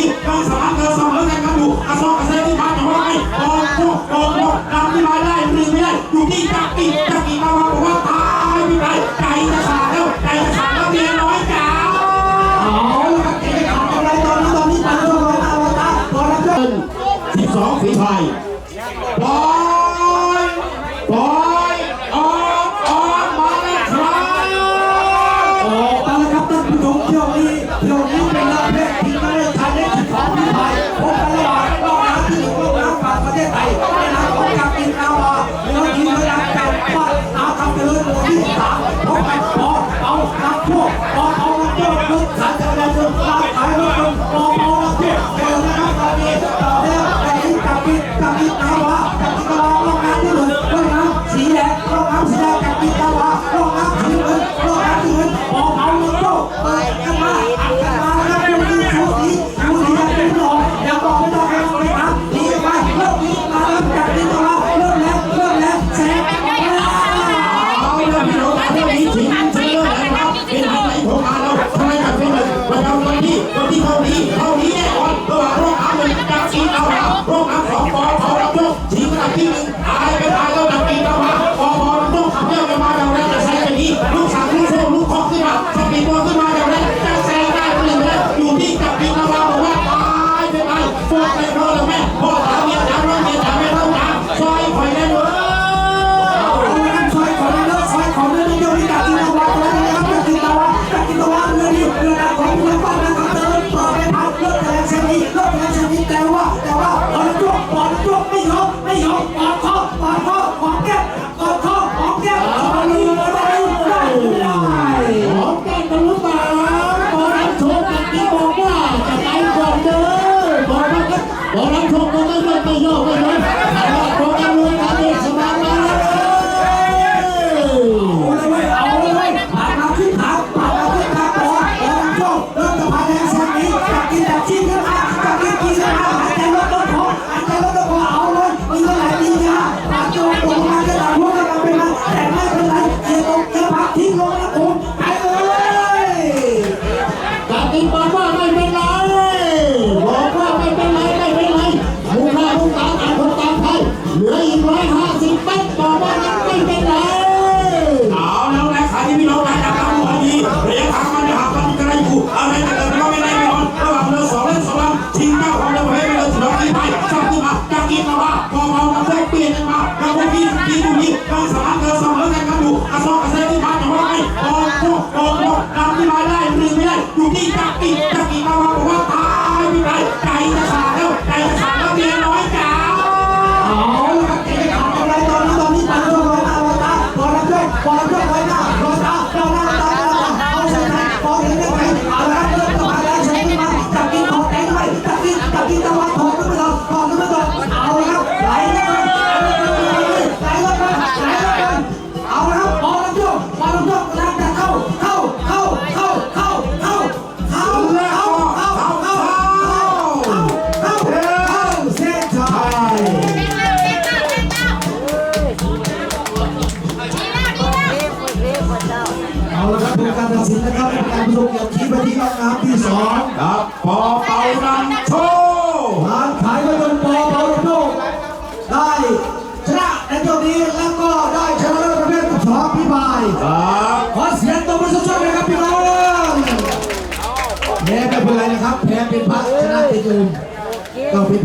นี้การสมารการสมอกันครันดูกระซอกกระเซที่ผ่านมาไม่ออกพวกออกพวกนำที่มาได้หรือไม่ได้อยู่ที่จักรีจักรีมาว่าบอกว่าตายไม่ได้ใจจะขาดแล้วใจจะขาดแล้วเมียน้อยจ๋าเอาละครับเอกขาดอะไรตอนนี้ตอนนี้ตาตัวตาตาตอนนั้นสิบสองฝีไทยปล่อำสีแดงกับบินนาวารอบน้ำสีเงินรอบน้ำสีเงินปอเอานักพวกเปิดกันมาอัดกันมาแล้วดูดีชูสีชูสียังเป็นหล่ออย่าบอกไม่ต้องให้เราไปครับดีไปเริ่มดีมาแล้วจากบินนาวาเริ่มแล้วเริ่มแล้วแซงออกมาเอาเรื่องพี่น้องเรื่องนี้ถึงเชิญเลยนะครับเป็นไฮไลท์ของงานเราทำไมกันเป็นหนึ่งประจำวันที่วันที่เท่านี้เท่านี้แน่นอนระหว่างโรคน้ำหนึ่งกับสีเอาละโรคน้องปอเขา พ่อแล้วแม่พ่อ บครับบอลรับโชคก็ไม่ยอมไม่ยอมไม่ยอมแต่ว่าโปรแกรมรวยการเด็กสมานมาแล้วเอาเลยเว้ยเอาเลยเว้ยผ่านมาขึ้นขาผ่านมาขึ้นขาบอลบอลโชคเริ่มจะผ่านแรงเซนนี้จากกินจากชิ้นขึ้นมาจากกินกินขึ้นมาหายใจลดลดคอหายใจลดลดคอเอาเลยมีเท่าไหร่ดีนะผ่านโจมตรงมาจะด่าพวกกันเป็นมาแต่ไม่เป็นไรเกียร์ตรงเกียร์พักทิ้งลงนะผม ได้เปลี่ยนมาเราได้ที่ที่ตรงนี้เราสามารถเราสามารนกันดูอาสองอาศัยที่พักของเรา เอาละครับดูการตัดสินนะครับการประสบเกียรติชี้ไปที่รอบน้ำที่สองครับพอเป่ารันโชว์ทางขายก็จนปอเป่าโชคได้ชนะในเที่ยวนี้แล้วก็ได้ชนะเลิศประเภทสองพี่บายครับขอเสียงตบมือสุดๆเลยครับพี่น้องแพ้ไม่เป็นไรนะครับแพ้เป็นพระชนะเป็นอื่นต้องเป็น